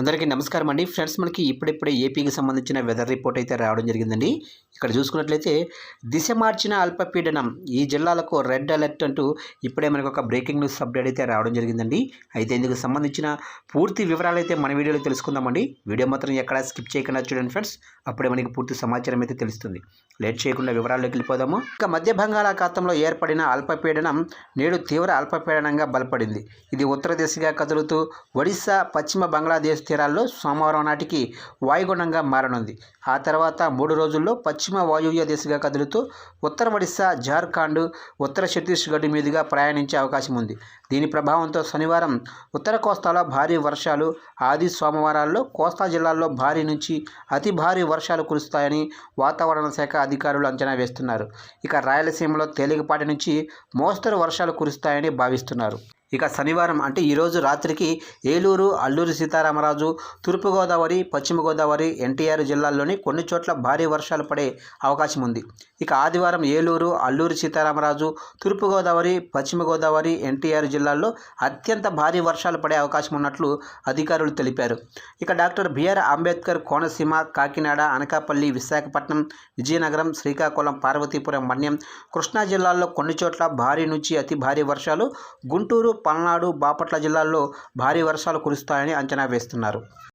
అందరికీ నమస్కారం అండి. ఫ్రెండ్స్ మనకి ఇప్పుడిప్పుడే ఏపీకి సంబంధించిన వెదర్ రిపోర్ట్ అయితే రావడం జరిగిందండి. ఇక్కడ చూసుకున్నట్లయితే దిశ మార్చిన అల్పపీడనం ఈ జిల్లాలకు రెడ్ అలర్ట్ అంటూ ఇప్పుడే మనకు ఒక బ్రేకింగ్ న్యూస్ అప్డేట్ అయితే రావడం జరిగిందండి. అయితే ఇందుకు సంబంధించిన పూర్తి వివరాలు అయితే మన వీడియోలో తెలుసుకుందామండి. వీడియో మాత్రం ఎక్కడ స్కిప్ చేయకుండా చూడండి ఫ్రెండ్స్. అప్పుడే మనకి పూర్తి సమాచారం అయితే తెలుస్తుంది. లేట్ చేయకుండా వివరాల్లోకి వెళ్ళిపోదాము. ఇక మధ్య బంగాళాఖాతంలో ఏర్పడిన అల్పపీడనం నేడు తీవ్ర అల్పపీడనంగా బలపడింది. ఇది ఉత్తర దిశగా కదులుతూ ఒడిశా పశ్చిమ బంగ్లాదేశ్ తీరాల్లో సోమవారం నాటికి వాయుగుణంగా మారనుంది. ఆ తర్వాత మూడు రోజుల్లో పశ్చిమ వాయువ్య దిశగా కదులుతూ ఉత్తర ఒడిశా జార్ఖండ్ ఉత్తర ఛత్తీస్గఢ్ మీదుగా ప్రయాణించే అవకాశం ఉంది. దీని ప్రభావంతో శనివారం ఉత్తర కోస్తాలో భారీ వర్షాలు ఆది సోమవారాల్లో కోస్తా జిల్లాల్లో భారీ నుంచి అతి భారీ వర్షాలు కురుస్తాయని వాతావరణ శాఖ అధికారులు అంచనా వేస్తున్నారు. ఇక రాయలసీమలో తేలికపాటి నుంచి మోస్తరు వర్షాలు కురుస్తాయని భావిస్తున్నారు. ఇక శనివారం అంటే ఈరోజు రాత్రికి ఏలూరు అల్లూరి సీతారామరాజు తూర్పుగోదావరి పశ్చిమ గోదావరి ఎన్టీఆర్ జిల్లాల్లోని కొన్ని చోట్ల భారీ వర్షాలు పడే అవకాశం ఉంది. ఇక ఆదివారం ఏలూరు అల్లూరి సీతారామరాజు తూర్పుగోదావరి పశ్చిమ గోదావరి ఎన్టీఆర్ జిల్లాల్లో అత్యంత భారీ వర్షాలు పడే అవకాశం ఉన్నట్లు అధికారులు తెలిపారు. ఇక డాక్టర్ బిఆర్ అంబేద్కర్ కోనసీమ కాకినాడ అనకాపల్లి విశాఖపట్నం విజయనగరం శ్రీకాకుళం పార్వతీపురం మన్యం కృష్ణా జిల్లాల్లో కొన్ని చోట్ల భారీ నుంచి అతి భారీ వర్షాలు గుంటూరు పల్నాడు బాపట్ల జిల్లాల్లో భారీ వర్షాలు కురుస్తాయని అంచనా వేస్తున్నారు.